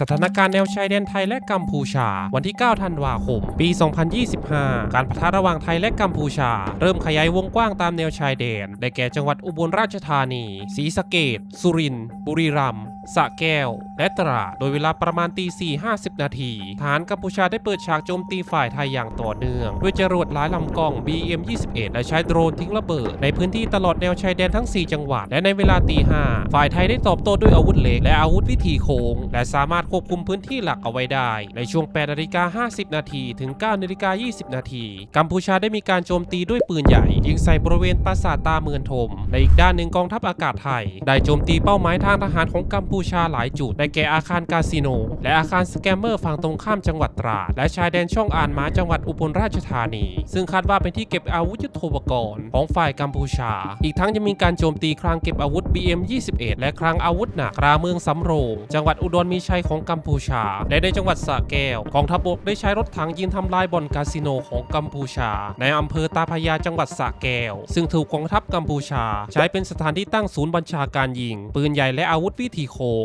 สถานการณ์แนวชายแดนไทยและกัมพูชา วันที่ 9 ธันวาคม ปี 2025 การปะทะระหว่างไทยและกัมพูชา เริ่มขยายวงกว้างตามแนวชายแดน ได้แก่จังหวัดอุบลราชธานี ศรีสะเกดสุรินทร์ บุรีรัมย์ สะแก้ว และตราด โดยเวลาประมาณตี4 50นาทีทหารกัมพูชาได้เปิดฉากโจมตีฝ่ายไทยอย่างต่อเนื่อง ด้วยจรวดหลายลำกล้อง BM-21 และใช้โดรนทิ้งระเบิด ในพื้นที่ตลอดแนวชายแดนทั้ง 4 จังหวัด และในเวลาตี5ฝ่ายไทยได้ตอบโต้ด้วยอาวุธเหล็กและอาวุธวิถีโค้ง และสามารถควบคุมพื้นที่หลักเอาไว้ได้ ในช่วง8นาฬิกา50 นาทีถึง9นาฬิกา20 นาทีกัมพูชาได้มีการโจมตีด้วยปืนใหญ่ ยิงใส่บริเวณปราสาทตาเมือนทมในอีกด้านหนึ่งกองทัพอากาศไทย ได้โจมตีเป้าหมายทางทหารของกัมพูชาหลายจุดได้แก่อาคารคาสิโน และอาคารสแกมเมอร์ฝั่งตรงข้ามจังหวัดตราดและชายแดนช่องอ่านม้าจังหวัดอุบลราชธานี ซึ่งคาดว่าเป็นที่เก็บอาวุธยุทโธปกรณ์ของฝ่ายกัมพูชา อีกทั้งยังมีการโจมตีคลังเก็บอาวุธ BM-21 และคลังอาวุธหนักราเมืองสำโรง จังหวัดอุดรมีชัยของกัมพูชา และในจังหวัดสระแก้วกองทัพบกได้ใช้รถถังยิงทำลายบ่อนคาสิโนของกัมพูชา ในอำเภอตาพยาจังหวัดสระแก้ว ซึ่งถูกกองทัพกัมพูชา ใช้เป็นสถานที่ตั้งศูนย์บัญชาการยิง ปืนใหญ่และอาวุธวิถีโคง